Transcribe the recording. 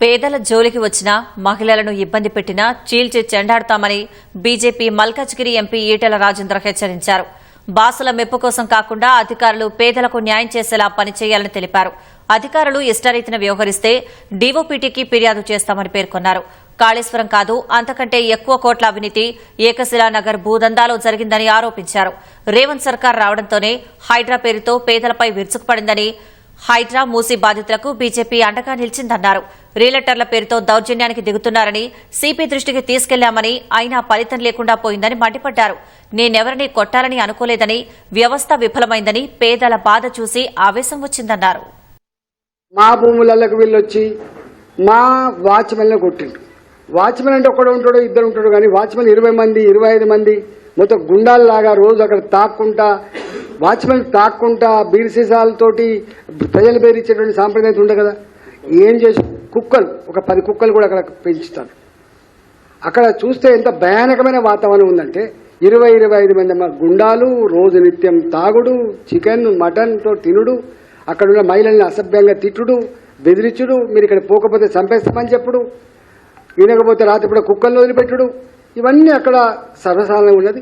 పేదల జోలికి వచ్చినా మహిళలను ఇబ్బంది పెట్టినా చీల్చి చెండాడతామని బీజేపీ మల్కాజ్గిరి ఎంపీ ఈటెల రాజేంద్ర హెచ్చరించారు. బాసుల మెప్పు కోసం కాకుండా అధికారులు పేదలకు న్యాయం చేసేలా పనిచేయాలని తెలిపారు. అధికారులు ఇష్టారీతిన వ్యవహరిస్తే డీఓపీటీకి ఫిర్యాదు చేస్తామని పేర్కొన్నారు. కాళేశ్వరం కాదు అంతకంటే ఎక్కువ కోట్ల అవినీతి ఏకశిలానగర్ భూదందాలో జరిగిందని ఆరోపించారు. రేవంత్ సర్కార్ రావడంతోనే హైడ్రా పేరుతో పేదలపై విరుచుకుపడిందని హైడ్రా మూసీ బాధితులకు బీజేపీ అండగా నిలిచిందన్నారు. రీలెటర్ల పేరుతో దౌర్జన్యానికి దిగుతున్నారని సిపి దృష్టికి తీసుకెళ్ళామని అయినా ఫలితం లేకుండా పోయిందని మండిపడ్డారు. నేనెవరిని కొట్టాలని అనుకోలేదని వ్యవస్థ విఫలమైందని పేదల బాధ చూసి ఆవేశం వచ్చిందన్నారు. మా భూములకు వీళ్ళొచ్చి మా వాచ్మెన్ కొట్టిండు వాచ్మెన్ అంటే ఒకడు ఉంటాడు ఇద్దరు ఉంటాడు కానీ వాచ్మెన్ ఇరవై మంది ఇరవై ఐదు మంది మొత్తం గుండాల్లాగా రోజు అక్కడ తాక్కుంటా వాచ్మెన్ తాక్కుంటా బీర్ సీసాలతోటి ప్రజలు బేరిచ్చేటువంటి సాంప్రదాయం ఉండే కదా. ఏం చేసి కుక్కలు ఒక పది కుక్కలు కూడా అక్కడ పెంచుతారు. అక్కడ చూస్తే ఎంత భయానకమైన వాతావరణం ఉందంటే ఇరవై ఇరవై ఐదు మంది గుండాలు రోజు నిత్యం తాగుడు చికెన్ మటన్తో తినుడు అక్కడ ఉన్న మహిళల్ని అసభ్యంగా తిట్టుడు బెదిరించుడు మీరు ఇక్కడ పోకపోతే చంపేస్తామని చెప్పుడు వినకపోతే రాత్రి కూడా కుక్కలను వదిలిపెట్టుడు. ఇవన్నీ అక్కడ సర్వసాధారణంగా ఉన్నది.